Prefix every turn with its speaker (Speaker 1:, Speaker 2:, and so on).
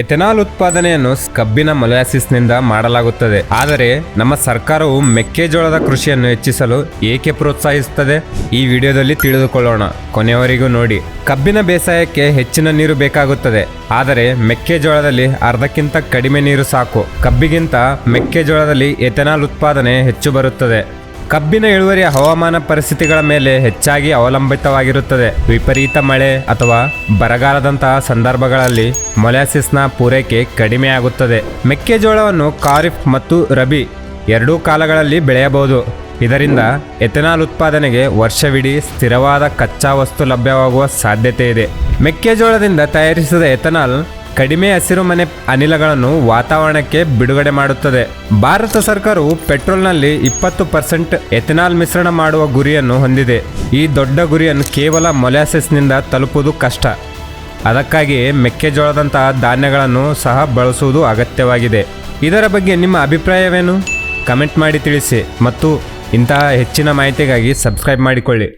Speaker 1: Ethanol ಉತ್ಪಾದನೆಯನ್ನು ಕಬ್ಬಿನ ಮೊಲಾಸಿಸ್ನಿಂದ ಮಾಡಲಾಗುತ್ತದೆ. ಆದರೆ ನಮ್ಮ ಸರ್ಕಾರವು ಮೆಕ್ಕೆಜೋಳದ ಕೃಷಿಯನ್ನು ಹೆಚ್ಚಿಸಲು ಏಕೆ ಪ್ರೋತ್ಸಾಹಿಸುತ್ತದೆ? ಈ ವಿಡಿಯೋದಲ್ಲಿ ತಿಳಿದುಕೊಳ್ಳೋಣ. ಕೊನೆಯವರೆಗೂ ನೋಡಿ. ಕಬ್ಬಿನ ಬೇಸಾಯಕ್ಕೆ ಹೆಚ್ಚಿನ ನೀರು ಬೇಕಾಗುತ್ತದೆ. ಆದರೆ ಮೆಕ್ಕೆಜೋಳದಲ್ಲಿ ಅರ್ಧಕ್ಕಿಂತ ಕಡಿಮೆ ನೀರು ಸಾಕು. ಕಬ್ಬಿಗಿಂತ ಮೆಕ್ಕೆಜೋಳದಲ್ಲಿ ಎಥೆನಾಲ್ ಉತ್ಪಾದನೆ ಹೆಚ್ಚು ಬರುತ್ತದೆ. ಕಬ್ಬಿನ ಇಳುವರಿಯ ಹವಾಮಾನ ಪರಿಸ್ಥಿತಿಗಳ ಮೇಲೆ ಹೆಚ್ಚಾಗಿ ಅವಲಂಬಿತವಾಗಿರುತ್ತದೆ. ವಿಪರೀತ ಮಳೆ ಅಥವಾ ಬರಗಾಲದಂತಹ ಸಂದರ್ಭಗಳಲ್ಲಿ ಮೊಲಾಸಿಸ್ನ ಪೂರೈಕೆ ಕಡಿಮೆಯಾಗುತ್ತದೆ. ಮೆಕ್ಕೆಜೋಳವನ್ನು ಖಾರಿಫ್ ಮತ್ತು ರಬಿ ಎರಡೂ ಕಾಲಗಳಲ್ಲಿ ಬೆಳೆಯಬಹುದು. ಇದರಿಂದ ಎಥೆನಾಲ್ ಉತ್ಪಾದನೆಗೆ ವರ್ಷವಿಡೀ ಸ್ಥಿರವಾದ ಕಚ್ಚಾ ವಸ್ತು ಲಭ್ಯವಾಗುವ ಸಾಧ್ಯತೆ ಇದೆ ಮೆಕ್ಕೆಜೋಳದಿಂದ ತಯಾರಿಸಿದ ಎಥೆನಾಲ್ ಕಡಿಮೆ ಹಸಿರುಮನೆ ಅನಿಲಗಳನ್ನು ವಾತಾವರಣಕ್ಕೆ ಬಿಡುಗಡೆ ಮಾಡುತ್ತದೆ. ಭಾರತ ಸರ್ಕಾರವು ಪೆಟ್ರೋಲ್ನಲ್ಲಿ ಇಪ್ಪತ್ತು ಪರ್ಸೆಂಟ್ ಎಥೆನಾಲ್ ಮಿಶ್ರಣ ಮಾಡುವ ಗುರಿಯನ್ನು ಹೊಂದಿದೆ. ಈ ದೊಡ್ಡ ಗುರಿಯನ್ನು ಕೇವಲ ಮೊಲಾಸಿಸ್ನಿಂದ ತಲುಪುವುದು ಕಷ್ಟ. ಅದಕ್ಕಾಗಿಯೇ ಮೆಕ್ಕೆಜೋಳದಂತಹ ಧಾನ್ಯಗಳನ್ನು ಸಹ ಬಳಸುವುದು ಅಗತ್ಯವಾಗಿದೆ. ಇದರ ಬಗ್ಗೆ ನಿಮ್ಮ ಅಭಿಪ್ರಾಯವೇನು? ಕಮೆಂಟ್ ಮಾಡಿ ತಿಳಿಸಿ ಮತ್ತು ಇಂತಹ ಹೆಚ್ಚಿನ ಮಾಹಿತಿಗಾಗಿ ಸಬ್ಸ್ಕ್ರೈಬ್ ಮಾಡಿಕೊಳ್ಳಿ.